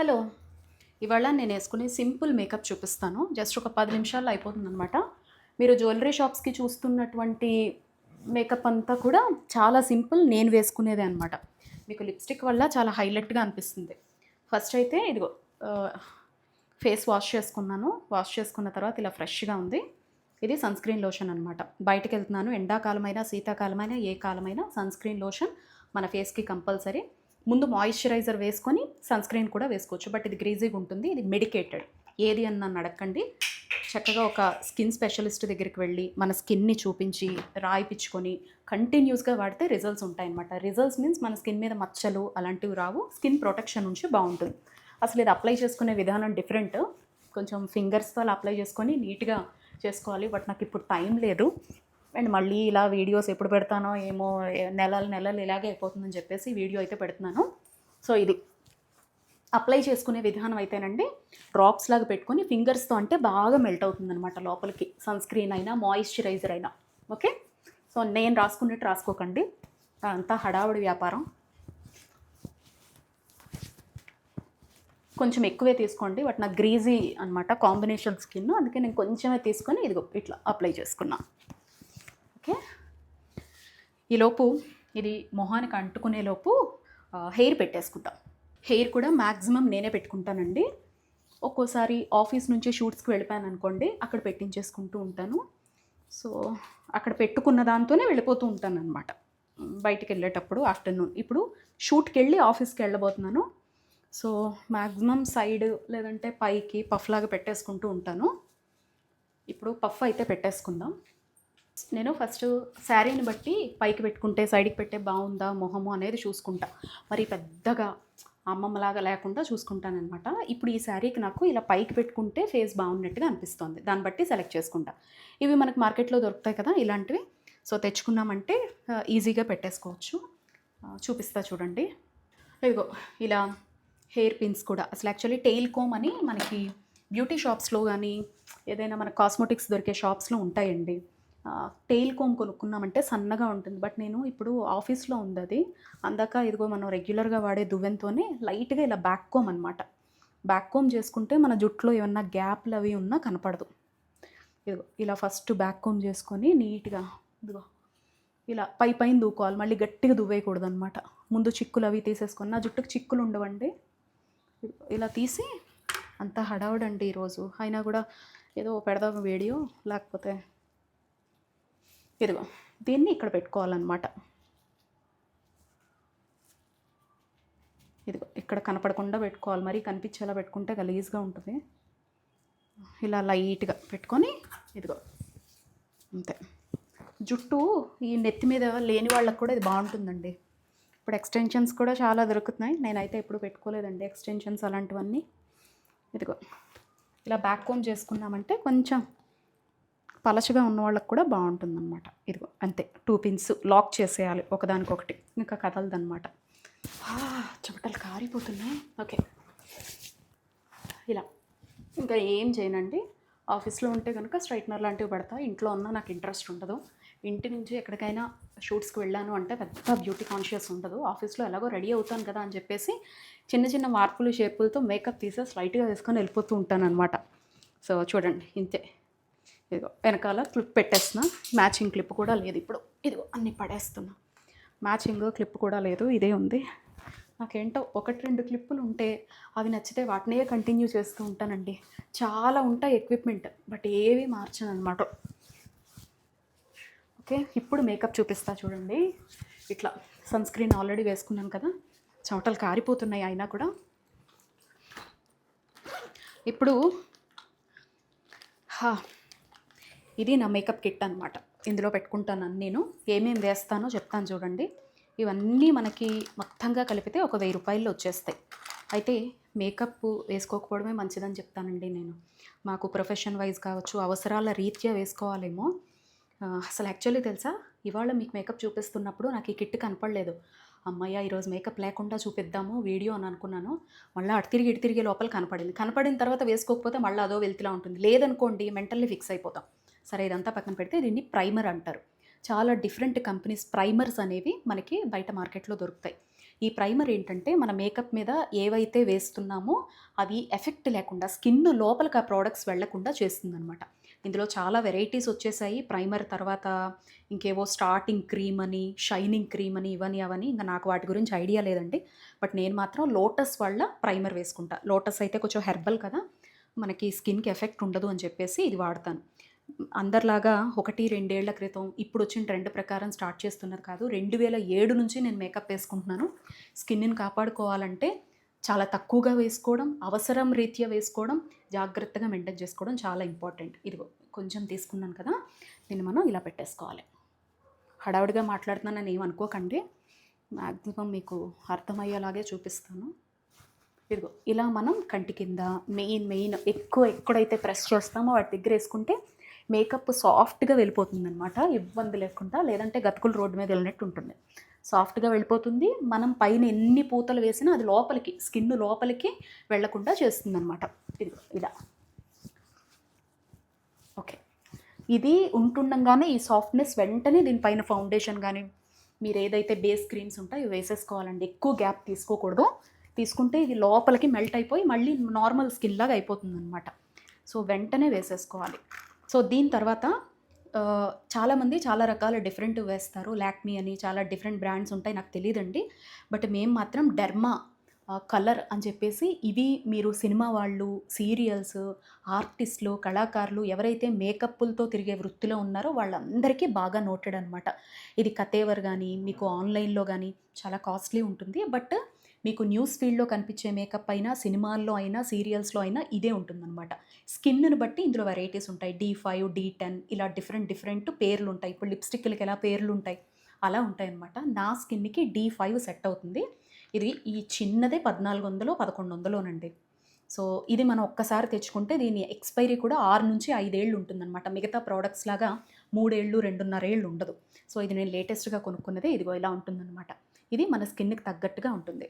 Hello. ఇవాళ నేను వేసుకునే సింపుల్ మేకప్ చూపిస్తాను. జస్ట్ ఒక పది నిమిషాల్లో అయిపోతుంది అనమాట మీరు జ్యువెలరీ షాప్స్కి చూస్తున్నటువంటి మేకప్ అంతా కూడా చాలా సింపుల్ నేను వేసుకునేదే అనమాట మీకు లిప్స్టిక్ వల్ల చాలా హైలైట్గా అనిపిస్తుంది. ఫస్ట్ అయితే ఇదిగో ఫేస్ వాష్ చేసుకున్నాను. వాష్ చేసుకున్న తర్వాత ఇలా ఫ్రెష్గా ఉంది. ఇది సన్ స్క్రీన్ లోషన్ అనమాట బయటకు వెళ్తున్నాను. ఎండాకాలమైనా శీతాకాలమైనా ఏ కాలమైనా సన్ స్క్రీన్ లోషన్ మన ఫేస్కి కంపల్సరీ. ముందు మాయిశ్చరైజర్ వేసుకొని సన్ స్క్రీన్ కూడా వేసుకోవచ్చు. బట్ ఇది గ్రీజీగా ఉంటుంది ఇది మెడికేటెడ్ ఏది అని నన్ను అడగండి చక్కగా ఒక స్కిన్ స్పెషలిస్ట్ దగ్గరికి వెళ్ళి మన స్కిన్ని చూపించి రాయిపించుకొని కంటిన్యూస్గా వాడితే రిజల్ట్స్ ఉంటాయన్నమాట. రిజల్ట్స్ మీన్స్ మన స్కిన్ మీద మచ్చలు అలాంటివి రావు స్కిన్ ప్రొటెక్షన్ నుంచి బాగుంటుంది. అసలు ఇది అప్లై చేసుకునే విధానం డిఫరెంట్ కొంచెం ఫింగర్స్తో అలా అప్లై చేసుకొని నీట్గా చేసుకోవాలి. బట్ నాకు ఇప్పుడు టైం లేదు. అండ్ మళ్ళీ ఇలా వీడియోస్ ఎప్పుడు పెడతానో ఏమో నెలలు నెలలు ఇలాగే అయిపోతుందని చెప్పేసి వీడియో అయితే పెడుతున్నాను. సో ఇది. అప్లై చేసుకునే విధానం అయితేనండి డ్రాప్స్ లాగా పెట్టుకొని ఫింగర్స్తో అంటే బాగా మెల్ట్ అవుతుంది అనమాట లోపలికి సన్ స్క్రీన్ అయినా మాయిశ్చరైజర్ అయినా. ఓకే? సో నేను రాసుకున్నట్టు రాసుకోకండి. అంతా హడావుడి వ్యాపారం. కొంచెం ఎక్కువే తీసుకోండి బట్ నాకు గ్రీజీ అనమాట కాంబినేషన్ స్కిన్. అందుకే నేను కొంచెమే తీసుకొని ఇదిగో ఇట్లా అప్లై చేసుకున్నాను ఓకే. ఈలోపు ఇది మొహానికి అంటుకునే లోపు హెయిర్ పెట్టేసుకుంటాం. హెయిర్ కూడా మ్యాక్సిమం నేనే పెట్టుకుంటానండి. ఒక్కోసారి ఆఫీస్ నుంచి షూట్స్కి వెళ్ళిపోయాను అనుకోండి అక్కడ పెట్టించేసుకుంటూ ఉంటాను. సో అక్కడ పెట్టుకున్న దాంతోనే వెళ్ళిపోతూ ఉంటాను అనమాట బయటికి వెళ్ళేటప్పుడు ఆఫ్టర్నూన్. ఇప్పుడు షూట్కి వెళ్ళి ఆఫీస్కి వెళ్ళబోతున్నాను. సో మ్యాక్సిమం సైడ్ లేదంటే పైకి పఫ్ లాగా పెట్టేసుకుంటూ ఉంటాను. ఇప్పుడు పఫ్ అయితే పెట్టేసుకుందాం. నేను ఫస్ట్ శారీని బట్టి పైకి పెట్టుకుంటే సైడ్కి పెట్టే బాగుందా మొహము అనేది చూసుకుంటా. మరి పెద్దగా అమ్మమ్మలాగా లేకుండా చూసుకుంటానమాట ఇప్పుడు ఈ శారీకి నాకు ఇలా పైకి పెట్టుకుంటే ఫేస్ బాగున్నట్టుగా అనిపిస్తుంది. దాన్ని బట్టి సెలెక్ట్ చేసుకుంటా. ఇవి మనకు మార్కెట్లో దొరుకుతాయి కదా ఇలాంటివి. సో తెచ్చుకున్నామంటే ఈజీగా పెట్టేసుకోవచ్చు. చూపిస్తా చూడండి. ఇదిగో ఇలా హెయిర్ పిన్స్ కూడా. అసలు యాక్చువల్లీ టెయిల్ కోమ్ అని మనకి బ్యూటీ షాప్స్లో కానీ ఏదైనా మన కాస్మెటిక్స్ దొరికే షాప్స్లో ఉంటాయండి. టెయిల్ కోమ్ కొనుక్కున్నామంటే సన్నగా ఉంటుంది. బట్ నేను ఇప్పుడు ఆఫీస్లో ఉంది అది అందాక ఇదిగో మనం రెగ్యులర్గా వాడే దువ్వెంతోనే లైట్గా ఇలా బ్యాక్ కోమ్ అనమాట బ్యాక్ కోమ్ చేసుకుంటే మన జుట్టులో ఏమన్నా గ్యాప్లు అవి ఉన్నా కనపడదు. ఇదిగో ఇలా ఫస్ట్ బ్యాక్ కోమ్ చేసుకొని నీట్గా ఇదిగో ఇలా పై పైన దూకోవాలి. మళ్ళీ గట్టిగా దువ్వేయకూడదు అనమాట ముందు చిక్కులు అవి తీసేసుకొని నా జుట్టుకు చిక్కులు ఉండవండి. ఇలా తీసి అంత హడావుడండి ఈరోజు. అయినా కూడా ఏదో పెడదాం వీడియో లేకపోతే ఇదిగో దీన్ని ఇక్కడ పెట్టుకోవాలన్నమాట. ఇదిగో ఇక్కడ కనపడకుండా పెట్టుకోవాలి. మరి కనిపించేలా పెట్టుకుంటే గలీజ్గా ఉంటుంది. ఇలా లైట్గా పెట్టుకొని ఇదిగో అంతే. జుట్టు ఈ నెత్తి మీద లేని వాళ్ళకు కూడా ఇది బాగుంటుందండి. ఇప్పుడు ఎక్స్టెన్షన్స్ కూడా చాలా దొరుకుతున్నాయి. నేనైతే ఎప్పుడు పెట్టుకోలేదండి ఎక్స్టెన్షన్స్ అలాంటివన్నీ. ఇదిగో ఇలా బ్యాక్ కోమ్ చేసుకున్నామంటే కొంచెం పలచగా ఉన్న వాళ్ళకి కూడా బాగుంటుందన్నమాట. ఇదిగో అంతే. టూ పిన్స్ లాక్ చేసేయాలి ఒకదానికొకటి. ఇంకా కదలదన్నమాట. చెమటలు కారిపోతున్నాయి. ఓకే. ఇలా. ఇంకా ఏం చేయనండి? ఆఫీస్లో ఉంటే కనుక స్ట్రైట్నర్ లాంటివి పడతా. ఇంట్లో ఉన్నా నాకు ఇంట్రెస్ట్ ఉండదు. ఇంటి నుంచి ఎక్కడికైనా షూట్స్కి వెళ్ళాను అంటే పెద్ద బ్యూటీ కాన్షియస్ ఉండదు. ఆఫీస్లో ఎలాగో రెడీ అవుతాను కదా అని చెప్పేసి చిన్న చిన్న మార్పులు షేపులతో మేకప్ తీసేసి లైట్గా వేసుకొని వెళ్ళిపోతూ ఉంటాను అనమాట సో చూడండి. ఇంతే. ఇదిగో వెనకాల క్లిప్ పెట్టేస్తున్నా. మ్యాచింగ్ క్లిప్ కూడా లేదు ఇప్పుడు. ఇదిగో అన్నీ పడేస్తున్నా. మ్యాచింగ్ క్లిప్ కూడా లేదు ఇదే ఉంది. నాకేంటో ఒకటి రెండు క్లిప్పులు ఉంటే అవి నచ్చితే వాటినే కంటిన్యూ చేస్తూ ఉంటానండి. చాలా ఉంటాయి ఎక్విప్మెంట్ బట్ ఏవి మార్చను అనమాట ఓకే ఇప్పుడు మేకప్ చూపిస్తా చూడండి. ఇట్లా సన్ స్క్రీన్ ఆల్రెడీ వేసుకున్నాను కదా చెమటలు కారిపోతున్నాయి అయినా కూడా. ఇప్పుడు హా, ఇది నా మేకప్ కిట్ అనమాట ఇందులో పెట్టుకుంటాను నేను. ఏమేమి వేస్తానో చెప్తాను చూడండి. ఇవన్నీ మనకి మొత్తంగా కలిపితే ఒక వెయ్యి రూపాయలు వచ్చేస్తాయి. అయితే మేకప్ వేసుకోకపోవడమే మంచిదని చెప్తానండి నేను. మాకు ప్రొఫెషన్ వైజ్ కావచ్చు అవసరాల రీత్యా వేసుకోవాలేమో. అసలు యాక్చువల్లీ తెలుసా? ఇవాళ మీకు మేకప్ చూపిస్తున్నప్పుడు నాకు ఈ కిట్ కనపడలేదు. అమ్మయ్య ఈరోజు మేకప్ లేకుండా చూపిద్దాము వీడియో అని అనుకున్నాను. మళ్ళీ అటు తిరిగి ఇటు తిరిగి లోపల కనపడింది. కనపడిన తర్వాత వేసుకోకపోతే మళ్ళీ అదో వెళ్తిలా ఉంటుంది. లేదనుకోండి మెంటల్లీ ఫిక్స్ అయిపోతాం. సరే ఇదంతా పక్కన పెడితే దీన్ని ప్రైమర్ అంటారు. చాలా డిఫరెంట్ కంపెనీస్ ప్రైమర్స్ అనేవి మనకి బయట మార్కెట్లో దొరుకుతాయి. ఈ ప్రైమర్ ఏంటంటే మన మేకప్ మీద ఏవైతే వేస్తున్నామో అవి ఎఫెక్ట్ లేకుండా స్కిన్ లోపలికి ఆ ప్రోడక్ట్స్ వెళ్ళకుండా చేస్తుందనమాట ఇందులో చాలా వెరైటీస్ వచ్చేసాయి. ప్రైమర్ తర్వాత ఇంకేవో స్టార్టింగ్ క్రీమ్ అని షైనింగ్ క్రీమ్ అని ఇవని అవని ఇంకా నాకు వాటి గురించి ఐడియా లేదండి. బట్ నేను మాత్రం లోటస్ వాళ్ళ ప్రైమర్ వేసుకుంటా. లోటస్ అయితే కొంచెం హెర్బల్ కదా మనకి స్కిన్కి ఎఫెక్ట్ ఉండదు అని చెప్పేసి ఇది వాడతాను. అందరిలాగా ఒకటి రెండేళ్ళ క్రితం ఇప్పుడు వచ్చిన ట్రెండ్ ప్రకారం స్టార్ట్ చేస్తున్నది కాదు. రెండు వేల ఏడు నుంచి నేను మేకప్ వేసుకుంటున్నాను. స్కిన్ని కాపాడుకోవాలంటే చాలా తక్కువగా వేసుకోవడం అవసరం రీత్యా వేసుకోవడం జాగ్రత్తగా మెయింటైన్ చేసుకోవడం చాలా ఇంపార్టెంట్. ఇదిగో కొంచెం తీసుకున్నాను కదా దీన్ని మనం ఇలా పెట్టేసుకోవాలి. హడావుడిగా నేను ఏమనుకోకండి మ్యాక్సిమం మీకు అర్థమయ్యేలాగే చూపిస్తాను. ఇదిగో ఇలా మనం కంటి కింద మెయిన్ మెయిన్ ఎక్కువ ఎక్కడైతే ప్రెస్ చేస్తామో వాటి దగ్గర వేసుకుంటే మేకప్ సాఫ్ట్గా వెళ్ళిపోతుంది అనమాట ఇబ్బంది లేకుండా లేదంటే గతుకులు రోడ్డు మీద వెళ్ళినట్టు ఉంటుంది. సాఫ్ట్గా వెళ్ళిపోతుంది. మనం పైన ఎన్ని పూతలు వేసినా అది లోపలికి స్కిన్ లోపలికి వెళ్ళకుండా చేస్తుంది అనమాట ఇది. ఇలా ఓకే. ఇది ఉంటుండగానే ఈ సాఫ్ట్నెస్ వెంటనే దీనిపైన ఫౌండేషన్ కానీ మీరు ఏదైతే బేస్ క్రీమ్స్ ఉంటాయో ఇవి వేసేసుకోవాలండి. ఎక్కువ గ్యాప్ తీసుకోకూడదు. తీసుకుంటే ఇది లోపలికి మెల్ట్ అయిపోయి మళ్ళీ నార్మల్ స్కిన్ లాగా అయిపోతుంది అనమాట సో వెంటనే వేసేసుకోవాలి. సో దీని తర్వాత చాలామంది చాలా రకాల డిఫరెంట్ వేస్తారు. లాక్మీ అని చాలా డిఫరెంట్ బ్రాండ్స్ ఉంటాయి నాకు తెలియదండి బట్ మేము మాత్రం డెర్మా కలర్ అని చెప్పేసి ఇవి మీరు సినిమా వాళ్ళు సీరియల్స్ ఆర్టిస్టులు కళాకారులు ఎవరైతే మేకప్లతో తిరిగే వృత్తిలో ఉన్నారో వాళ్ళందరికీ బాగా నోటెడ్ అనమాట ఇది కతేవర్ కానీ మీకు ఆన్లైన్లో కానీ చాలా కాస్ట్లీ ఉంటుంది. బట్ మీకు న్యూస్ ఫీల్డ్లో కనిపించే మేకప్ అయినా సినిమాల్లో అయినా సీరియల్స్లో అయినా ఇదే ఉంటుందన్నమాట. స్కిన్ను బట్టి ఇందులో వెరైటీస్ ఉంటాయి. డీ ఫైవ్ డీ టెన్ ఇలా డిఫరెంట్ డిఫరెంట్ పేర్లు ఉంటాయి ఇప్పుడు లిప్స్టిక్లకి ఎలా పేర్లు ఉంటాయి అలా ఉంటాయి నా స్కిన్కి డీ ఫైవ్ సెట్ అవుతుంది. ఇది ఈ చిన్నదే పద్నాలుగు వందలు పదకొండు వందలోనండి. సో ఇది మనం ఒక్కసారి తెచ్చుకుంటే దీని ఎక్స్పైరీ కూడా ఆరు నుంచి ఐదేళ్ళు ఉంటుందన్నమాట. మిగతా ప్రోడక్ట్స్ లాగా మూడేళ్ళు రెండున్నర ఏళ్ళు ఉండదు. సో ఇది నేను లేటెస్ట్గా కొనుక్కున్నదే ఇదిగో ఇలా ఉంటుందన్నమాట. ఇది మన స్కిన్కి తగ్గట్టుగా ఉంటుంది.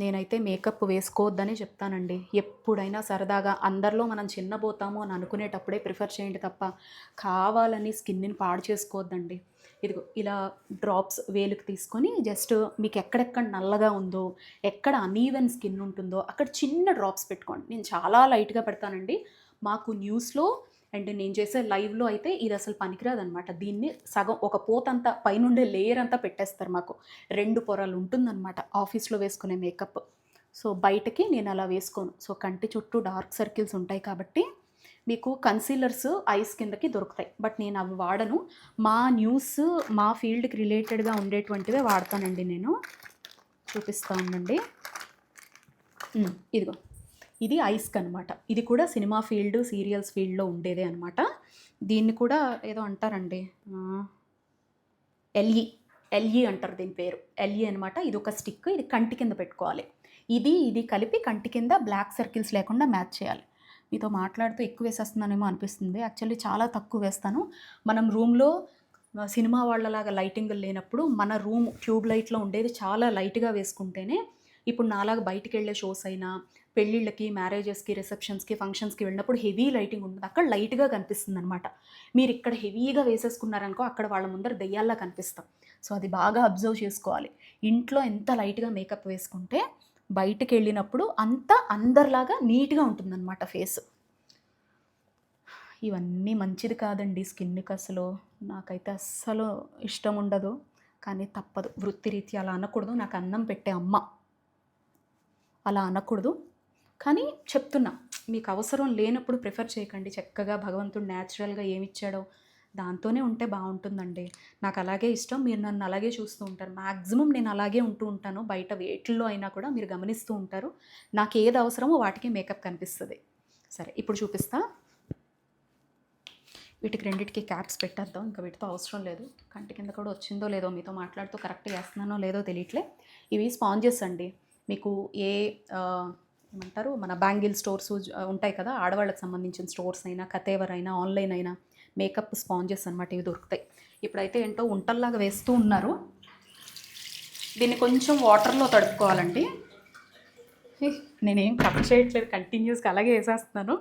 నేనైతే మేకప్ వేసుకోవద్దని చెప్తానండి. ఎప్పుడైనా సరదాగా అందరిలో మనం చిన్నబోతాము అని అనుకునేటప్పుడే ప్రిఫర్ చేయండి తప్ప కావాలని స్కిన్ని పాడు చేసుకోవద్దండి. ఇదిగో ఇలా డ్రాప్స్ వేలుకి తీసుకొని జస్ట్ మీకు ఎక్కడెక్కడ నల్లగా ఉందో ఎక్కడ అనీవెన్ స్కిన్ ఉంటుందో అక్కడ చిన్న డ్రాప్స్ పెట్టుకోండి. నేను చాలా లైట్గా పెడతానండి. మాకు న్యూస్లో అండ్ నేను చేసే లైవ్లో అయితే ఇది అసలు పనికిరాదనమాట దీన్ని సగం ఒక పోతంతా పైనుండే లేయర్ అంతా పెట్టేస్తారు మాకు. రెండు పొరలు ఉంటుందన్నమాట ఆఫీస్లో వేసుకునే మేకప్. సో బయటకి నేను అలా వేసుకోను. సో కంటి చుట్టూ డార్క్ సర్కిల్స్ ఉంటాయి కాబట్టి మీకు కన్సీలర్స్ ఐస్ కిందకి దొరుకుతాయి. బట్ నేను అవి వాడను. మా న్యూస్ మా ఫీల్డ్కి రిలేటెడ్గా ఉండేటువంటివే వాడతానండి నేను. చూపిస్తా ఉండండి. ఇదిగో. ఇది ఐస్క్ అనమాట ఇది కూడా సినిమా ఫీల్డ్ సీరియల్స్ ఫీల్డ్లో ఉండేదే అనమాట దీన్ని కూడా ఏదో అంటారండి ఎల్ఈ ఎల్ఈ అంటారు దీని పేరు. ఎల్ఈ అనమాట ఇది ఒక స్టిక్ ఇది కంటి కింద పెట్టుకోవాలి. ఇది ఇది కలిపి కంటి కింద బ్లాక్ సర్కిల్స్ లేకుండా మ్యాచ్ చేయాలి. మీతో మాట్లాడుతూ ఎక్కువ వేసేస్తున్నానేమో అనిపిస్తుంది. యాక్చువల్లీ చాలా తక్కువ వేస్తాను. మనం రూమ్లో సినిమా వాళ్ళలాగా లైటింగ్ లేనప్పుడు మన రూమ్ ట్యూబ్ లైట్లో ఉండేది చాలా లైట్గా వేసుకుంటేనే ఇప్పుడు నాలాగా బయటికి వెళ్ళే షోస్ అయినా పెళ్ళిళ్ళకి మ్యారేజెస్కి రిసెప్షన్స్కి ఫంక్షన్స్కి వెళ్ళినప్పుడు హెవీ లైటింగ్ ఉంటుంది అక్కడ లైట్గా కనిపిస్తుంది అనమాట మీరు ఇక్కడ హెవీగా వేసేసుకున్నారనుకో అక్కడ వాళ్ళ ముందర దెయ్యాల్లా కనిపిస్తాం. సో అది బాగా అబ్జర్వ్ చేసుకోవాలి. ఇంట్లో ఎంత లైట్గా మేకప్ వేసుకుంటే బయటికి వెళ్ళినప్పుడు అంత అందరిలాగా నీట్గా ఉంటుందన్నమాట ఫేస్ ఇవన్నీ మంచిది కాదండి స్కిన్కి అసలు. నాకైతే అస్సలు ఇష్టం ఉండదు. కానీ తప్పదు. వృత్తిరీత్యా అలా అనకూడదు. నాకు అన్నం పెట్టే అమ్మ. అలా అనకూడదు. కానీ చెప్తున్నా మీకు అవసరం లేనప్పుడు ప్రిఫర్ చేయకండి. చక్కగా భగవంతుడు న్యాచురల్గా ఏమిచ్చాడో దాంతోనే ఉంటే బాగుంటుందండి. నాకు అలాగే ఇష్టం. మీరు నన్ను అలాగే చూస్తూ ఉంటారు. మ్యాక్సిమం నేను అలాగే ఉంటూ ఉంటాను. బయట వేటిల్లో అయినా కూడా మీరు గమనిస్తూ ఉంటారు. నాకు ఏది అవసరమో వాటికి మేకప్ కనిపిస్తుంది. సరే ఇప్పుడు చూపిస్తా. వీటికి రెండింటికి క్యాప్స్ పెట్టేద్దాం. ఇంకా వీటితో అవసరం లేదు. కంటి కింద కూడా వచ్చిందో లేదో మీతో మాట్లాడుతూ కరెక్ట్గా వేస్తున్నానో లేదో తెలియట్లే. ఇవి స్పాంజెస్ అండి. మీకు ఏ ఏమంటారు? మన బ్యాంగిల్ స్టోర్స్ ఉంటాయి కదా? ఆడవాళ్ళకి సంబంధించిన స్టోర్స్ అయినా కతేవర్ అయినా ఆన్లైన్ అయినా మేకప్ స్పాంజెస్ అనమాట ఇవి దొరుకుతాయి. ఇప్పుడైతే ఏంటో ఉంటల్లాగా వేస్తూ ఉన్నారు. దీన్ని కొంచెం వాటర్లో తడుపుకోవాలండి. నేనేం కట్ చేయట్లేదు కంటిన్యూస్గా అలాగే వేసేస్తున్నాను.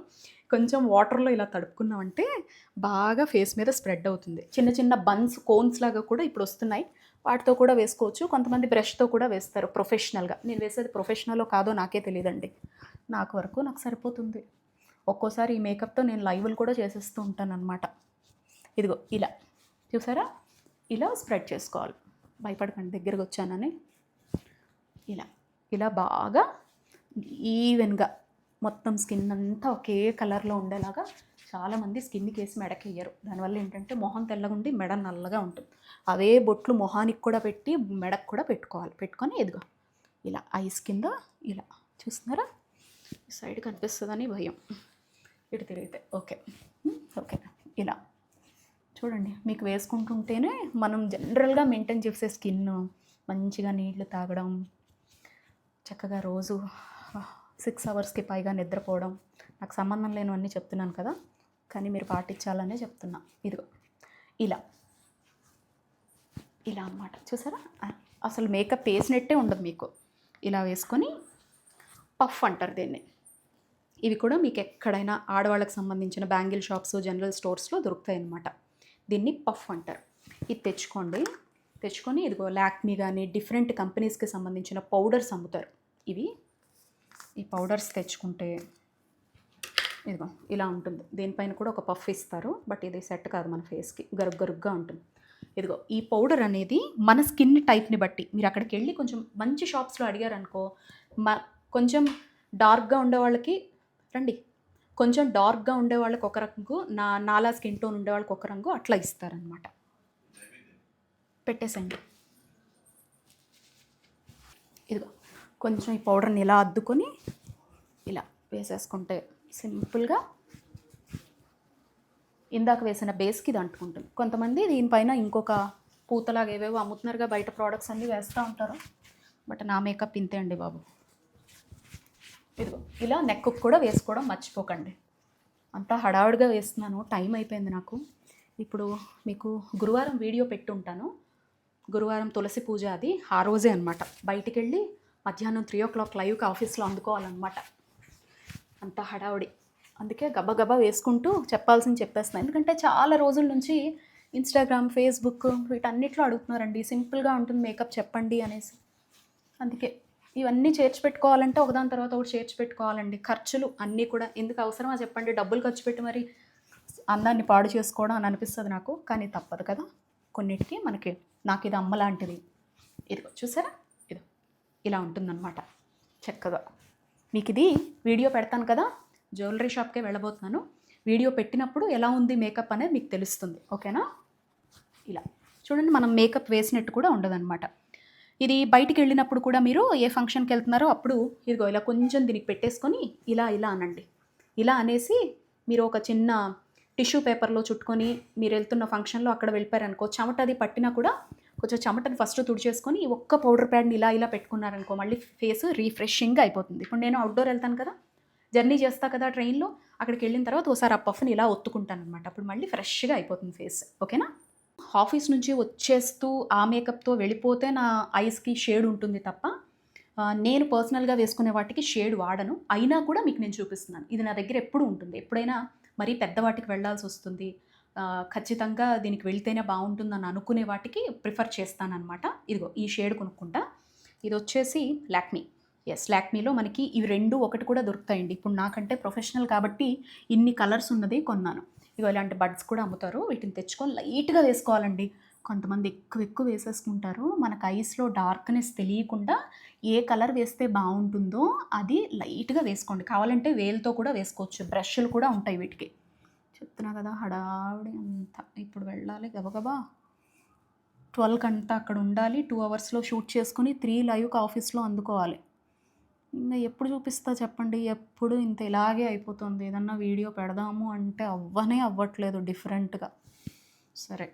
కొంచెం వాటర్లో ఇలా తడుపుకున్నామంటే బాగా ఫేస్ మీద స్ప్రెడ్ అవుతుంది. చిన్న చిన్న బన్స్ కోన్స్ లాగా కూడా ఇప్పుడు వస్తున్నాయి. వాటితో కూడా వేసుకోవచ్చు. కొంతమంది బ్రష్తో కూడా వేస్తారు ప్రొఫెషనల్గా నేను వేసేది ప్రొఫెషనల్లో కాదో నాకే తెలియదండి నాకు వరకు నాకు సరిపోతుంది. ఒక్కోసారి ఈ మేకప్తో నేను లైవ్లు కూడా చేసేస్తూ ఉంటాను అనమాట ఇదిగో ఇలా. చూసారా? ఇలా స్ప్రెడ్ చేసుకోవాలి. భయపడకండి దగ్గరకు వచ్చానని. ఇలా. ఇలా బాగా ఈవెన్గా మొత్తం స్కిన్ అంతా ఒకే కలర్లో ఉండేలాగా చాలామంది స్కిన్కి వేసి మెడకి దానివల్ల ఏంటంటే మొహం తెల్లగా ఉండి మెడ నల్లగా ఉంటుంది. అవే బొట్లు మొహానికి కూడా పెట్టి మెడకు కూడా పెట్టుకోవాలి. పెట్టుకొని ఎదుగు ఇలా ఐస్ కింద ఇలా చూస్తున్నారా? సైడ్ కనిపిస్తుందని భయం. ఇటు తిరిగితే ఓకే. ఓకే. ఇలా చూడండి మీకు వేసుకుంటుంటేనే మనం జనరల్గా మెయింటైన్ చేసే స్కిన్ మంచిగా నీళ్ళు తాగడం చక్కగా రోజు సిక్స్ అవర్స్కి పైగా నిద్రపోవడం నాకు సంబంధం లేనివన్నీ చెప్తున్నాను కదా కానీ మీరు పాటించాలనే చెప్తున్నా. ఇదిగో ఇలా. ఇలా అన్నమాట. చూసారా? అసలు మేకప్ వేసినట్టే ఉండదు మీకు. ఇలా వేసుకొని పఫ్ అంటారు దీన్ని. ఇవి కూడా మీకు ఎక్కడైనా ఆడవాళ్ళకి సంబంధించిన బ్యాంగిల్ షాప్స్ జనరల్ స్టోర్స్లో దొరుకుతాయి అన్నమాట దీన్ని పఫ్ అంటారు. ఇది తెచ్చుకోండి. తెచ్చుకొని ఇదిగో లాక్మీ కానీ డిఫరెంట్ కంపెనీస్కి సంబంధించిన పౌడర్స్ అమ్ముతారు. ఇవి ఈ పౌడర్స్ తెచ్చుకుంటే ఇదిగో ఇలా ఉంటుంది. దీనిపైన కూడా ఒక పఫ్ ఇస్తారు. బట్ ఇది సెట్ కాదు మన ఫేస్కి. గరుగ్ గరుగ్గా ఉంటుంది. ఇదిగో ఈ పౌడర్ అనేది మన స్కిన్ టైప్ని బట్టి. మీరు అక్కడికి వెళ్ళి కొంచెం మంచి షాప్స్లో అడిగారనుకో మ కొంచెం డార్క్గా ఉండే వాళ్ళకి రండి. కొంచెం డార్క్గా ఉండే వాళ్ళకి ఒక రంగు నా నాలా స్కిన్ టోన్ ఉండే వాళ్ళకి ఒక రంగు అట్లా ఇస్తారనమాట పెట్టేసండి. ఇదిగో కొంచెం ఈ పౌడర్ని ఇలా అద్దుకొని ఇలా వేసేసుకుంటే సింపుల్గా ఇందాక వేసిన బేస్కి ఇది అంటుకుంటుంది. కొంతమంది దీనిపైన ఇంకొక పూతలాగా ఏవేవో అమ్ముతున్నారుగా బయట ప్రోడక్ట్స్ అన్నీ వేస్తూ ఉంటారు. బట్ నా మేకప్ ఇంతే అండి బాబు. ఇదిగో ఇలా నెక్కు కూడా వేసుకోవడం మర్చిపోకండి. అంతా హడావుడిగా వేస్తున్నాను టైం అయిపోయింది నాకు. ఇప్పుడు మీకు గురువారం వీడియో పెట్టుంటాను. గురువారం తులసి పూజ అది ఆ రోజే అనమాట బయటికి వెళ్ళి మధ్యాహ్నం త్రీ ఓ క్లాక్ లైవ్కి ఆఫీస్లో అందుకోవాలన్నమాట. అంత హడావుడి. అందుకే గబగబా వేసుకుంటూ చెప్పాల్సింది చెప్పేస్తున్నాను ఎందుకంటే చాలా రోజుల నుంచి ఇన్స్టాగ్రామ్ ఫేస్బుక్ వీటన్నిటిలో అడుగుతున్నారండి. సింపుల్గా ఉంటుంది మేకప్ చెప్పండి అనేసి. అందుకే ఇవన్నీ చేర్చి పెట్టుకోవాలంటే ఒకదాని తర్వాత ఒకటి చేర్చి పెట్టుకోవాలండి ఖర్చులు అన్నీ కూడా. ఎందుకు అవసరమా చెప్పండి. డబ్బులు ఖర్చు పెట్టి మరి అందాన్ని పాడు చేసుకోవడం అని అనిపిస్తుంది నాకు. కానీ తప్పదు కదా. కొన్నిటికి మనకి నాకు ఇది అమ్మ లాంటిది. ఇదిగో చూసారా? ఇది ఇలా ఉంటుందన్నమాట. చక్కగా. మీకు ఇది వీడియో పెడతాను కదా. జ్యువెలరీ షాప్కే వెళ్ళబోతున్నాను. వీడియో పెట్టినప్పుడు ఎలా ఉంది మేకప్ అనేది మీకు తెలుస్తుంది. ఓకేనా? ఇలా. చూడండి మనం మేకప్ వేసినట్టు కూడా ఉండదన్నమాట. ఇది బయటికి వెళ్ళినప్పుడు కూడా మీరు ఏ ఫంక్షన్కి వెళ్తున్నారో అప్పుడు ఇదిగో ఇలా కొంచెం దీనికి పెట్టేసుకొని ఇలా ఇలా అనండి. ఇలా అనేసి మీరు ఒక చిన్న టిష్యూ పేపర్లో చుట్టుకొని మీరు వెళ్తున్న ఫంక్షన్లో అక్కడ వెళ్ళిపోయారనుకో చెమట అది పట్టినా కూడా కొంచెం చెమటని ఫస్ట్ తుడిచేసుకొని ఒక్క పౌడర్ ప్యాడ్ని ఇలా ఇలా పెట్టుకున్నారనుకో మళ్ళీ ఫేస్ రీఫ్రెషింగ్గా అయిపోతుంది. ఇప్పుడు నేను అవుట్డోర్ వెళ్తాను కదా. జర్నీ చేస్తా కదా ట్రైన్లో అక్కడికి వెళ్ళిన తర్వాత ఒకసారి ఆ పఫ్ని ఇలా ఒత్తుకుంటాను అనమాట అప్పుడు మళ్ళీ ఫ్రెష్గా అయిపోతుంది ఫేస్. ఓకేనా? ఆఫీస్ నుంచి వచ్చేస్తూ ఆ మేకప్తో వెళ్ళిపోతే నా ఐస్కి షేడ్ ఉంటుంది తప్ప నేను పర్సనల్గా వేసుకునే వాటికి షేడ్ వాడను. అయినా కూడా మీకు నేను చూపిస్తున్నాను. ఇది నా దగ్గర ఎప్పుడు ఉంటుంది. ఎప్పుడైనా మరీ పెద్ద వాటికి వెళ్ళాల్సి వస్తుంది. ఖచ్చితంగా దీనికి వెళ్తేనే బాగుంటుందని అనుకునే వాటికి ప్రిఫర్ చేస్తానన్నమాట. ఇదిగో ఈ షేడ్ కొనుక్కుంటా. ఇది వచ్చేసి లాక్మీ. ఎస్ లాక్మీలో మనకి ఇవి రెండు ఒకటి కూడా దొరుకుతాయండి. ఇప్పుడు నాకంటే ప్రొఫెషనల్ కాబట్టి ఇన్ని కలర్స్ ఉన్నది కొన్నాను. ఇగో ఇలాంటి బడ్స్ కూడా అమ్ముతారు. వీటిని తెచ్చుకొని లైట్గా వేసుకోవాలండి. కొంతమంది ఎక్కువ ఎక్కువ వేసేసుకుంటారు. మనకు ఐస్లో డార్క్నెస్ తెలియకుండా ఏ కలర్ వేస్తే బాగుంటుందో అది లైట్గా వేసుకోండి. కావాలంటే వేలుతో కూడా వేసుకోవచ్చు. బ్రష్లు కూడా ఉంటాయి వీటికి. చెప్తున్నా కదా హడావిడి అంతా. ఇప్పుడు వెళ్ళాలి గబగబా. ట్వెల్వ్కి అంతా అక్కడ ఉండాలి. టూ అవర్స్లో షూట్ చేసుకుని త్రీ లైవ్కి ఆఫీస్లో అందుకోవాలి. ఇంకా ఎప్పుడు చూపిస్తా చెప్పండి? ఎప్పుడు ఇంత ఇలాగే అయిపోతుంది. ఏదన్నా వీడియో పెడదాము అంటే అవ్వనే అవ్వట్లేదు డిఫరెంట్గా. సరే.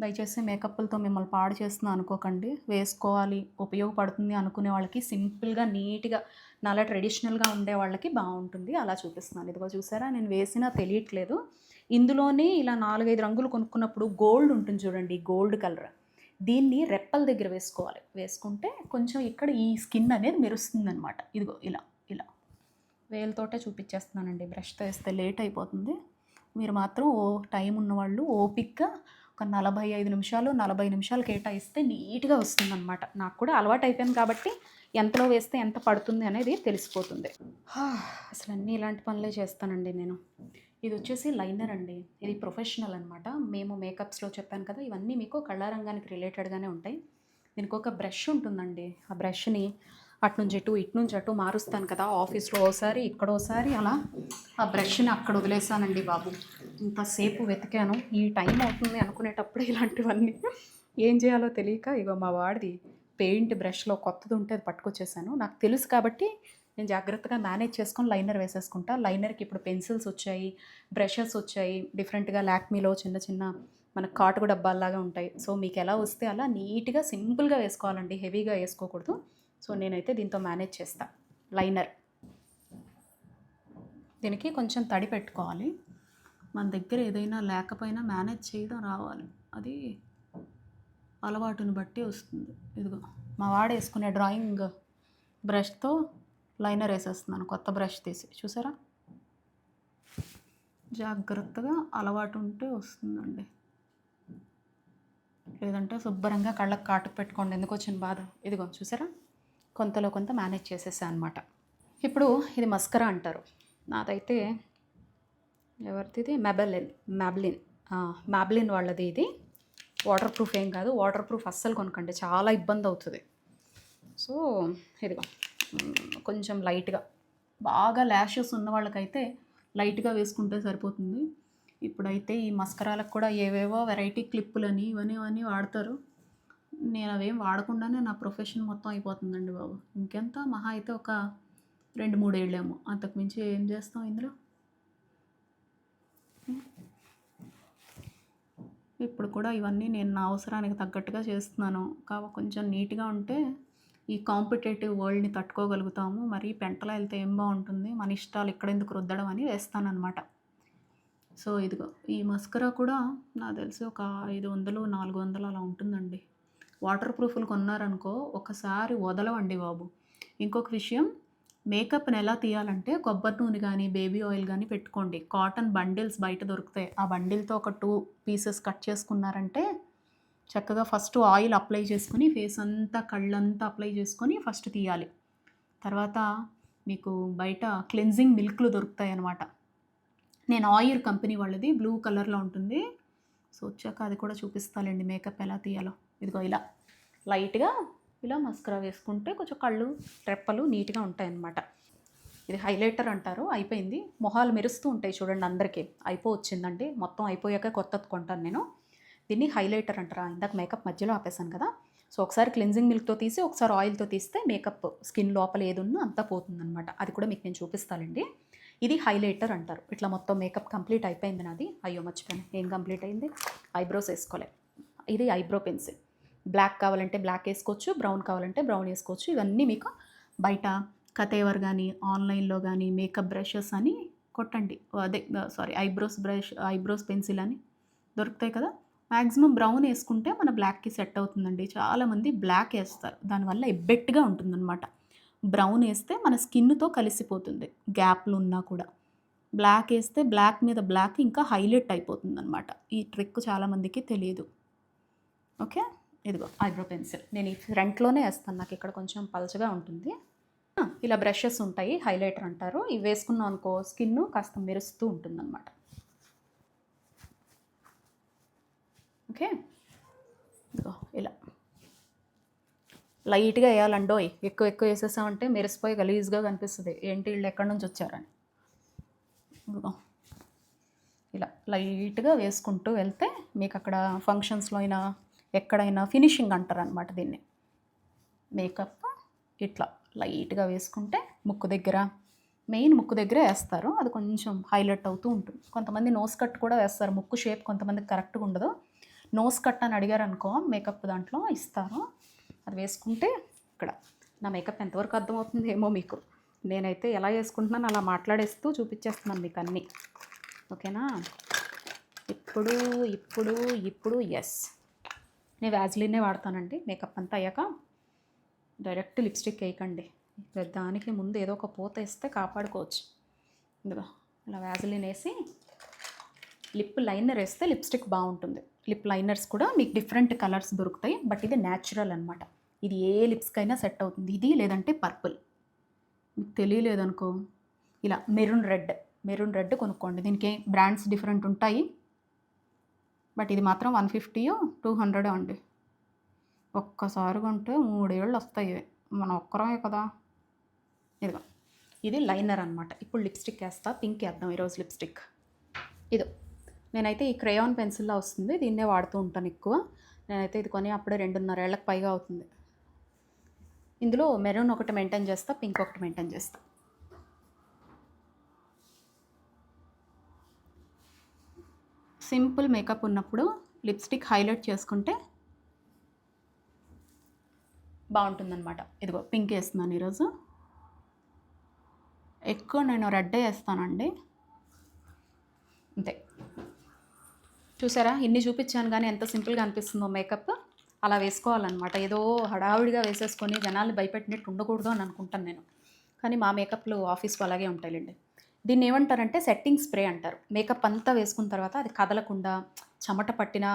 దయచేసి మేకప్లతో మిమ్మల్ని పాడు చేస్తున్నా అనుకోకండి. వేసుకోవాలి. ఉపయోగపడుతుంది అనుకునే వాళ్ళకి సింపుల్గా నీట్గా నాలా ట్రెడిషనల్గా ఉండే వాళ్ళకి బాగుంటుంది. అలా చూపిస్తున్నాను. ఇదిగో చూసారా? నేను వేసినా తెలియట్లేదు. ఇందులోనే ఇలా నాలుగైదు రంగులు కొనుక్కున్నప్పుడు గోల్డ్ ఉంటుంది చూడండి. Gold colour. దీన్ని రెప్పల దగ్గర వేసుకోవాలి. వేసుకుంటే కొంచెం ఇక్కడ ఈ స్కిన్ అనేది మెరుస్తుంది అనమాట ఇదిగో ఇలా ఇలా. వేలతోటే చూపించేస్తున్నానండి. బ్రష్తో వేస్తే లేట్ అయిపోతుంది. మీరు మాత్రం ఓ టైం ఉన్నవాళ్ళు ఓపిక్గా ఒక నలభై ఐదు నిమిషాలు నలభై నిమిషాలు కేటాయిస్తే నీట్గా వస్తుందన్నమాట. నాకు కూడా అలవాటు అయిపోయింది కాబట్టి ఎంతలో వేస్తే ఎంత పడుతుంది అనేది తెలిసిపోతుంది. అసలు అన్నీ ఇలాంటి పనులే చేస్తానండి నేను. ఇది వచ్చేసి లైనర్ అండి. ఇది ప్రొఫెషనల్ అనమాట మేము మేకప్స్లో చెప్పాను కదా ఇవన్నీ మీకు కళారంగానికి రిలేటెడ్గానే ఉంటాయి. దీనికి ఒక బ్రష్ ఉంటుందండి. ఆ బ్రష్ని అటు నుంచి ఇటు ఇటు నుంచి అటు మారుస్తాను కదా ఆఫీస్లో ఓసారి ఇక్కడోసారి అలా ఆ బ్రష్ని అక్కడ వదిలేసానండి బాబు. ఇంతసేపు వెతికాను. ఈ టైం అవుతుంది అనుకునేటప్పుడు ఇలాంటివన్నీ. ఏం చేయాలో తెలియక ఇగో మా వాడిది పెయింట్ బ్రష్లో కొత్తది ఉంటే అది పట్టుకొచ్చేసాను. నాకు తెలుసు కాబట్టి నేను జాగ్రత్తగా మేనేజ్ చేసుకొని లైనర్ వేసేసుకుంటా. లైనర్కి ఇప్పుడు పెన్సిల్స్ వచ్చాయి బ్రషెస్ వచ్చాయి డిఫరెంట్గా లాక్మీలో చిన్న చిన్న మన కాటుకు డబ్బాల్లాగా ఉంటాయి. సో మీకు ఎలా వస్తే అలా నీట్గా సింపుల్గా వేసుకోవాలండి. హెవీగా వేసుకోకూడదు. సో నేనైతే దీంతో మేనేజ్ చేస్తా. లైనర్. దీనికి కొంచెం తడి పెట్టుకోవాలి. మన దగ్గర ఏదైనా లేకపోయినా మేనేజ్ చేయడం రావాలి. అది అలవాటుని బట్టి వస్తుంది. ఇదిగో మా వాడు వేసుకునే డ్రాయింగ్ బ్రష్తో లైనర్ వేసేస్తున్నాను కొత్త బ్రష్ తీసి. చూసారా? జాగ్రత్తగా అలవాటు ఉంటే వస్తుందండి. లేదంటే శుభ్రంగా కళ్ళకు కాటుకు పెట్టుకోండి ఎందుకు వచ్చిన బాధ? ఇదిగో చూసారా? కొంతలో కొంత మేనేజ్ చేసేసా అనమాట ఇప్పుడు ఇది మస్కరా అంటారు. నాదైతే ఎవరిది ఇది మెబలిన్. మ్యాబ్లిన్ మ్యాబ్లిన్ వాళ్ళది ఇది. వాటర్ ప్రూఫ్ ఏం కాదు వాటర్ ప్రూఫ్ అస్సలు కొనకండి చాలా ఇబ్బంది అవుతుంది. సో ఇదిగో. కొంచెం లైట్గా. బాగా ల్యాషెస్ ఉన్న వాళ్ళకైతే లైట్గా వేసుకుంటే సరిపోతుంది. ఇప్పుడైతే ఈ మస్కరాలకు కూడా ఏవేవో వెరైటీ క్లిప్పులని ఇవన్నీ ఇవన్నీ వాడతారు. నేను అవేం వాడకుండానే నా ప్రొఫెషన్ మొత్తం అయిపోతుందండి బాబు. ఇంకెంత? మహా అయితే ఒక రెండు మూడేళ్ళేమో. అంతకుమించి ఏం చేస్తాం ఇందులో? ఇప్పుడు కూడా ఇవన్నీ నేను నా అవసరానికి తగ్గట్టుగా చేస్తున్నాను. కాబట్టి కొంచెం నీట్గా ఉంటే ఈ కాంపిటేటివ్ వరల్డ్ని తట్టుకోగలుగుతాము. మరి పెంటలో వెళ్తే ఏం బాగుంటుంది? మన ఇష్టాలు ఇక్కడ ఎందుకు రుద్దడం అని వేస్తానన్నమాట. సో ఇదిగో ఈ మస్కరా కూడా నాకు తెలిసి ఒక ఐదు వందలు నాలుగు వందలు అలా ఉంటుందండి. వాటర్ ప్రూఫ్లు కొన్నారనుకో ఒకసారి వదలవండి బాబు. ఇంకొక విషయం మేకప్ని ఎలా తీయాలంటే కొబ్బరి నూనె కానీ బేబీ ఆయిల్ కానీ పెట్టుకోండి. కాటన్ బండిల్స్ బయట దొరుకుతాయి. ఆ బండిల్తో ఒక టూ పీసెస్ కట్ చేసుకున్నారంటే చక్కగా ఫస్ట్ ఆయిల్ అప్లై చేసుకుని ఫేస్ అంతా కళ్ళంతా అప్లై చేసుకొని ఫస్ట్ తీయాలి. తర్వాత మీకు బయట క్లెన్జింగ్ మిల్క్లు దొరుకుతాయి అన్నమాట నేను ఆయిర్ కంపెనీ వాళ్ళది బ్లూ కలర్లో ఉంటుంది. సో వచ్చాక అది కూడా చూపిస్తానండి మేకప్ ఎలా తీయాలో. ఇదిగో ఇలా లైట్గా ఇలా మస్కరా వేసుకుంటే కొంచెం కళ్ళు రెప్పలు నీట్గా ఉంటాయన్నమాట. ఇది హైలైటర్ అంటారు అయిపోయింది. మొహాలు మెరుస్తూ ఉంటాయి చూడండి అందరికీ. అయిపో వచ్చిందండి. మొత్తం అయిపోయాక కొత్తది కొంటాను నేను. దీన్ని హైలైటర్ అంటారా. ఇందాక మేకప్ మధ్యలో ఆపేసాను కదా. సో ఒకసారి క్లెన్జింగ్ మిల్క్తో తీసి ఒకసారి ఆయిల్తో తీస్తే మేకప్ స్కిన్ లోపల ఏదున్నా అంతా పోతుందనమాట అది కూడా మీకు నేను చూపిస్తానండి. ఇది హైలైటర్ అంటారు. ఇట్లా మొత్తం మేకప్ కంప్లీట్ అయిపోయింది నాది. అయ్యో మర్చిపోయాను. ఏం కంప్లీట్ అయింది? ఐబ్రోస్ వేసుకోలే. ఇది ఐబ్రో పెన్సిల్. బ్లాక్ కావాలంటే బ్లాక్ వేసుకోవచ్చు బ్రౌన్ కావాలంటే బ్రౌన్ వేసుకోవచ్చు. ఇవన్నీ మీకు బయట కతేవర్ కానీ ఆన్లైన్లో కానీ మేకప్ బ్రషెస్ అని కొట్టండి. అదే sorry eyebrows brush eyebrows pencil అని దొరుకుతాయి కదా. మ్యాక్సిమం బ్రౌన్ వేసుకుంటే మన బ్లాక్కి సెట్ అవుతుందండి. చాలామంది బ్లాక్ వేస్తారు. దానివల్ల ఎబ్బెట్టుగా ఉంటుందన్నమాట. బ్రౌన్ వేస్తే మన స్కిన్తో కలిసిపోతుంది గ్యాప్లు ఉన్నా కూడా. బ్లాక్ వేస్తే బ్లాక్ మీద బ్లాక్ ఇంకా హైలైట్ అయిపోతుంది అనమాట ఈ ట్రిక్ చాలామందికి తెలియదు. ఓకే? ఇదిగో ఐబ్రో పెన్సిల్. నేను ఈ ఫ్రంట్లోనే వేస్తాను. నాకు ఇక్కడ కొంచెం పలచగా ఉంటుంది. ఇలా బ్రషెస్ ఉంటాయి హైలైటర్ అంటారు. ఇవి వేసుకున్నాం అనుకో స్కిన్ కాస్త మెరుస్తూ ఉంటుందన్నమాట. ఓకే. ఇదిగో ఇలా. లైట్గా వేయాలండోయ్ ఎక్కువ ఎక్కువ వేసేసామంటే మెరిసిపోయి గలీజ్గా కనిపిస్తుంది. ఏంటి వీళ్ళు ఎక్కడి నుంచి వచ్చారని. ఇదిగో. ఇలా లైట్గా వేసుకుంటూ వెళ్తే మీకు అక్కడ ఫంక్షన్స్లో అయినా ఎక్కడైనా ఫినిషింగ్ అంటారు అనమాట దీన్ని. మేకప్ ఇట్లా లైట్గా వేసుకుంటే ముక్కు దగ్గర మెయిన్ ముక్కు దగ్గర వేస్తారు. అది కొంచెం హైలైట్ అవుతూ ఉంటుంది. కొంతమంది నోస్ కట్ కూడా వేస్తారు. ముక్కు షేప్ కొంతమందికి కరెక్ట్గా ఉండదు. నోస్ కట్ అని అడిగారు అనుకో మేకప్ దాంట్లో ఇస్తారు అది వేసుకుంటే ఇక్కడ నా మేకప్ ఎంతవరకు అర్థమవుతుంది ఏమో మీకు. నేనైతే ఎలా వేసుకుంటున్నాను అలా మాట్లాడేస్తూ చూపించేస్తున్నాను మీకు అన్నీ. ఓకేనా? ఇప్పుడు ఇప్పుడు ఇప్పుడు ఎస్ నేను వ్యాజ్లినే వాడతానండి. మేకప్ అంతా అయ్యాక డైరెక్ట్ లిప్స్టిక్ వేయకండి. దానికి ముందు ఏదో ఒక పూత వేస్తే కాపాడుకోవచ్చు. ఇందులో ఇలా వ్యాజ్లిన్ వేసి లిప్ లైనర్ వేస్తే లిప్స్టిక్ బాగుంటుంది. లిప్ లైనర్స్ కూడా మీకు డిఫరెంట్ కలర్స్ దొరుకుతాయి బట్ ఇది న్యాచురల్ అనమాట ఇది ఏ లిప్స్కైనా సెట్ అవుతుంది. ఇది లేదంటే పర్పుల్. మీకు తెలియలేదనుకో. ఇలా మెరూన్ రెడ్. మెరూన్ రెడ్ కొనుక్కోండి. దీనికి బ్రాండ్స్ డిఫరెంట్ ఉంటాయి. బట్ ఇది మాత్రం వన్ ఫిఫ్టీయో టూ హండ్రెడ్ అండి. ఒక్కసారి కొంటే మూడేళ్ళు వస్తాయి ఇవి. ఒక్కరమే కదా. ఇదిగో. ఇది లైనర్ అనమాట ఇప్పుడు లిప్స్టిక్ వేస్తా. పింక్ వేద్దాం ఈరోజు లిప్స్టిక్. ఇదో. నేనైతే ఈ క్రేయాన్ పెన్సిల్లో వస్తుంది దీన్నే వాడుతూ ఉంటాను ఎక్కువ. నేనైతే ఇది కొని అప్పుడే రెండున్నర ఏళ్ళకి పైగా అవుతుంది. ఇందులో మెరూన్ ఒకటి మెయింటైన్ చేస్తా పింక్ ఒకటి మెయింటైన్ చేస్తా. సింపుల్ మేకప్ ఉన్నప్పుడు లిప్స్టిక్ హైలైట్ చేసుకుంటే బాగుంటుందన్నమాట. ఇదిగో పింక్ వేస్తున్నాను ఈరోజు. ఎక్కువ నేను రెడ్ వేస్తానండి. అంతే. చూసారా? ఇన్ని చూపించాను కానీ ఎంత సింపుల్గా అనిపిస్తుందో మేకప్. అలా వేసుకోవాలన్నమాట. ఏదో హడావుడిగా వేసేసుకొని జనాలు భయపెట్టినట్టు ఉండకూడదు అని అనుకుంటాను నేను. కానీ మా మేకప్లు ఆఫీస్లో అలాగే ఉంటాయిలేండి. దీన్ని ఏమంటారంటే సెట్టింగ్ స్ప్రే అంటారు. మేకప్ అంతా వేసుకున్న తర్వాత అది కదలకుండా చెమట పట్టినా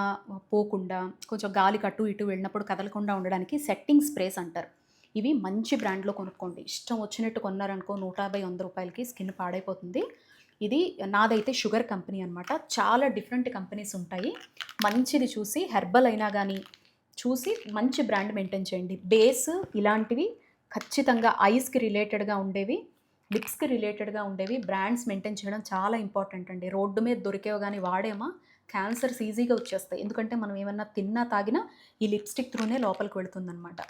పోకుండా కొంచెం గాలి కట్టు ఇటు వెళ్ళినప్పుడు కదలకుండా ఉండడానికి సెట్టింగ్ స్ప్రేస్ అంటారు. ఇవి మంచి బ్రాండ్లో కొనుక్కోండి. ఇష్టం వచ్చినట్టు కొన్నారనుకో నూట యాభై వంద రూపాయలకి స్కిన్ పాడైపోతుంది. ఇది నాదైతే షుగర్ కంపెనీ అనమాట చాలా డిఫరెంట్ కంపెనీస్ ఉంటాయి. మంచిది చూసి హెర్బల్ అయినా కానీ చూసి మంచి బ్రాండ్ మెయింటైన్ చేయండి. బేస్ ఇలాంటివి ఖచ్చితంగా ఐస్కి రిలేటెడ్గా ఉండేవి లిప్స్కి రిలేటెడ్గా ఉండేవి. బ్రాండ్స్ మెయింటైన్ చేయడం చాలా ఇంపార్టెంట్ అండి. రోడ్డు మీద దొరికేవి కానీ వాడేమా క్యాన్సర్స్ ఈజీగా వచ్చేస్తాయి. ఎందుకంటే మనం ఏమన్నా తిన్నా తాగినా ఈ లిప్స్టిక్ త్రూనే లోపలికి వెళుతుందనమాట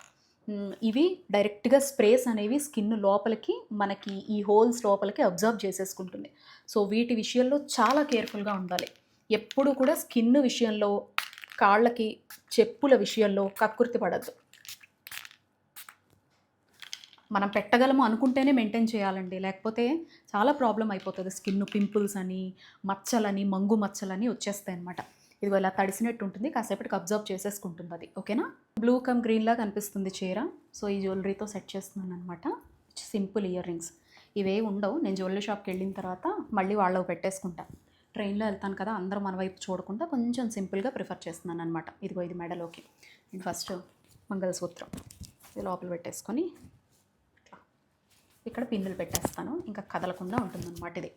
ఇవి డైరెక్ట్గా స్ప్రేస్ అనేవి స్కిన్ లోపలికి మనకి ఈ హోల్స్ లోపలికి అబ్జర్వ్ చేసేసుకుంటుంది. సో వీటి విషయంలో చాలా కేర్ఫుల్గా ఉండాలి. ఎప్పుడు కూడా స్కిన్ విషయంలో కాళ్ళకి చెప్పుల విషయంలో కక్కుర్తి పడద్దు. మనం పెట్టగలము అనుకుంటేనే మెయింటైన్ చేయాలండి. లేకపోతే చాలా ప్రాబ్లం అయిపోతుంది. స్కిన్ పింపుల్స్ అని మచ్చలని మంగు మచ్చలని వచ్చేస్తాయి అన్నమాట ఇదిగో ఇలా తడిసినట్టు ఉంటుంది కాసేపటికి అబ్జర్వ్ చేసేసుకుంటుంది అది ఓకేనా? బ్లూ కమ్ గ్రీన్లా కనిపిస్తుంది చీర. సో ఈ జ్యువెలరీతో సెట్ చేస్తున్నాను అనమాట సింపుల్ ఇయర్ రింగ్స్ ఇవే ఉండవు. నేను జ్యువెలరీ షాప్కి వెళ్ళిన తర్వాత మళ్ళీ వాళ్ళవి పెట్టేసుకుంటా. ట్రైన్లో వెళ్తాను కదా అందరూ మన వైపు చూడకుండా కొంచెం సింపుల్గా ప్రిఫర్ చేస్తున్నాను అనమాట ఇదిగో ఇది మెడలోకి. నేను ఫస్ట్ మంగళసూత్రం. ఇది లోపల పెట్టేసుకొని ఇక్కడ పిన్నులు పెట్టేస్తాను. ఇంకా కదలకుండా ఉంటుందన్నమాట ఇది.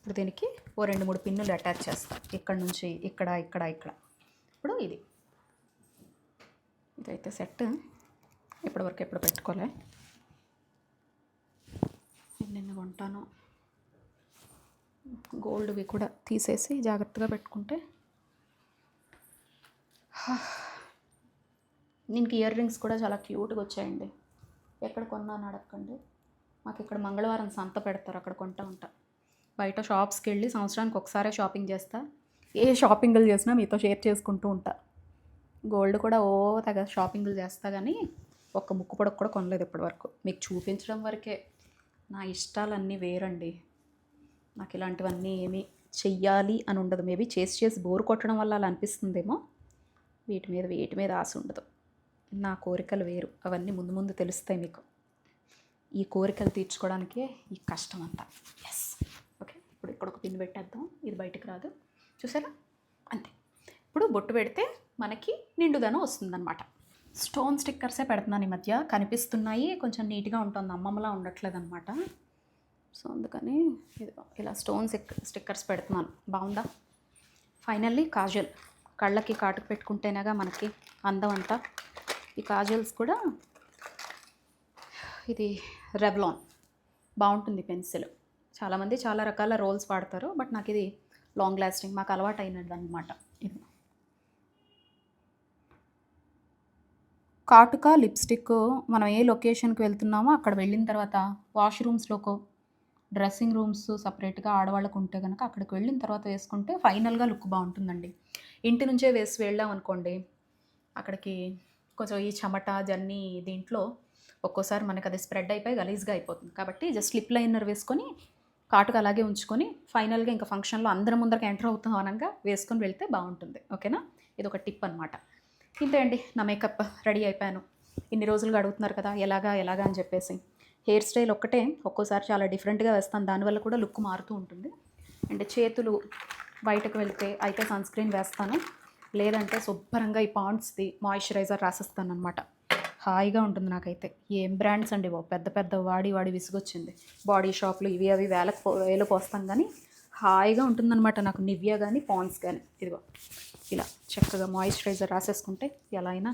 ఇప్పుడు దీనికి ఓ రెండు మూడు పిన్నులు అటాచ్ చేస్తాను ఇక్కడ నుంచి ఇక్కడ ఇక్కడ ఇక్కడ. ఇప్పుడు ఇది. ఇదైతే సెట్. ఇప్పటివరకు ఎప్పుడు పెట్టుకోలే. నిన్న కొంటాను. గోల్డ్వి కూడా తీసేసి జాగ్రత్తగా పెట్టుకుంటే. దీనికి ఇయర్ రింగ్స్ కూడా చాలా క్యూట్గా వచ్చాయండి. ఎక్కడ కొన్నాను అడగండి మాకు ఇక్కడ మంగళవారం సంత పెడతారు. అక్కడ కొంటా ఉంటా. బయట షాప్స్కి వెళ్ళి సంవత్సరానికి ఒకసారే షాపింగ్ చేస్తా. ఏ షాపింగ్లు చేసినా మీతో షేర్ చేసుకుంటూ ఉంటా. గోల్డ్ కూడా ఓ తగ షాపింగ్లు చేస్తా కానీ ఒక్క ముక్కు పొడకు కూడా కొనలేదు ఇప్పటివరకు. మీకు చూపించడం వరకే. నా ఇష్టాలన్నీ వేరండి. నాకు ఇలాంటివన్నీ ఏమీ చెయ్యాలి అని ఉండదు మేబీ చేసి చేసి బోర్ కొట్టడం వల్ల అలా అనిపిస్తుందేమో. వీటి మీద వీటి మీద ఆశ ఉండదు. నా కోరికలు వేరు. అవన్నీ ముందు ముందు తెలుస్తాయి మీకు. ఈ కోరికలు తీర్చుకోవడానికే ఈ కష్టం అంతా ఎస్ ఇప్పుడు ఇక్కడ ఒక పిన్ పెట్టేద్దాం. ఇది బయటకు రాదు. చూసారా? అంతే. ఇప్పుడు బొట్టు పెడితే మనకి నిండుదనం వస్తుందన్నమాట. స్టోన్ స్టిక్కర్సే పెడుతున్నాను ఈ మధ్య. కనిపిస్తున్నాయి. కొంచెం నీట్గా ఉంటుంది. అమ్మమ్మలా ఉండట్లేదు అనమాట సో అందుకని ఇది ఇలా స్టోన్ స్టిక్కర్స్ పెడుతున్నాను. బాగుందా? ఫైనల్లీ కాజల్. కళ్ళకి కాటుకు పెట్టుకుంటేనేగా మనకి అందం అంతా. ఈ కాజల్స్ కూడా ఇది రెవ్లాన్. బాగుంటుంది పెన్సిల్. చాలామంది చాలా రకాల రోల్స్ వాడతారు బట్ నాకు ఇది లాంగ్ లాస్టింగ్ మాకు అలవాటు అయినది అనమాట ఇది. కాటుక లిప్స్టిక్ మనం ఏ లొకేషన్కి వెళ్తున్నామో అక్కడ వెళ్ళిన తర్వాత వాష్రూమ్స్లోకో డ్రెస్సింగ్ రూమ్స్ సపరేట్గా ఆడవాళ్ళకు ఉంటే కనుక అక్కడికి వెళ్ళిన తర్వాత వేసుకుంటే ఫైనల్గా లుక్ బాగుంటుందండి. ఇంటి నుంచే వేసి వెళ్ళాం అనుకోండి అక్కడికి కొంచెం ఈ చెమట జర్నీ దీంట్లో ఒక్కోసారి మనకు అది స్ప్రెడ్ అయిపోయి గలీజ్గా అయిపోతుంది. కాబట్టి జస్ట్ లిప్ లైనర్ వేసుకొని కాటుక అలాగే ఉంచుకొని ఫైనల్గా ఇంకా ఫంక్షన్లో అందరం ముందరకి ఎంటర్ అవుతాం అనగా వేసుకొని వెళ్తే బాగుంటుంది. ఓకేనా? ఇది ఒక టిప్ అనమాట ఇంతే అండి నా మేకప్ రెడీ అయిపోయాను. ఇన్ని రోజులుగా అడుగుతున్నారు కదా ఎలాగా ఎలాగా అని చెప్పేసి. హెయిర్ స్టైల్ ఒక్కటే ఒక్కోసారి చాలా డిఫరెంట్గా వేస్తాను. దానివల్ల కూడా లుక్ మారుతూ ఉంటుంది. అండ్ చేతులు బయటకు వెళ్తే అయితే సన్ స్క్రీన్ వేస్తాను. లేదంటే శుభ్రంగా ఈ పాండ్స్ది మాయిశ్చరైజర్ రాసిస్తాను అనమాట హాయిగా ఉంటుంది నాకైతే. ఏం బ్రాండ్స్ అండి బాబు. పెద్ద పెద్ద వాడి వాడి విసుగొచ్చింది. బాడీ షాప్లు ఇవి అవి వేలకు పో వేలు పోస్తాం కానీ హాయిగా ఉంటుందన్నమాట నాకు నివ్యా కానీ పాండ్స్ కానీ ఇదిగో ఇలా చక్కగా మాయిశ్చరైజర్ రాసేసుకుంటే ఎలా అయినా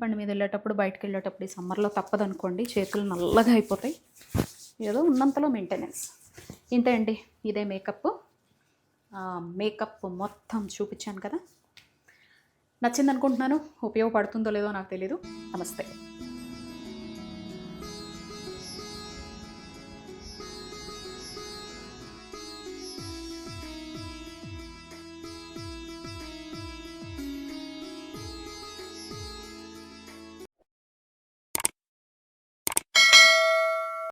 బండి మీద వెళ్ళేటప్పుడు బయటకు వెళ్ళేటప్పుడు ఈ సమ్మర్లో తప్పదనుకోండి. చేతులు నల్లగా అయిపోతాయి. ఏదో ఉన్నంతలో మెయింటెనెన్స్ ఇంతే అండి. ఇదే మేకప్ మేకప్ మొత్తం చూపించాను కదా. నచ్చింది అనుకుంటున్నాను ఉపయోగపడుతుందో లేదో నాకు తెలీదు. నమస్తే.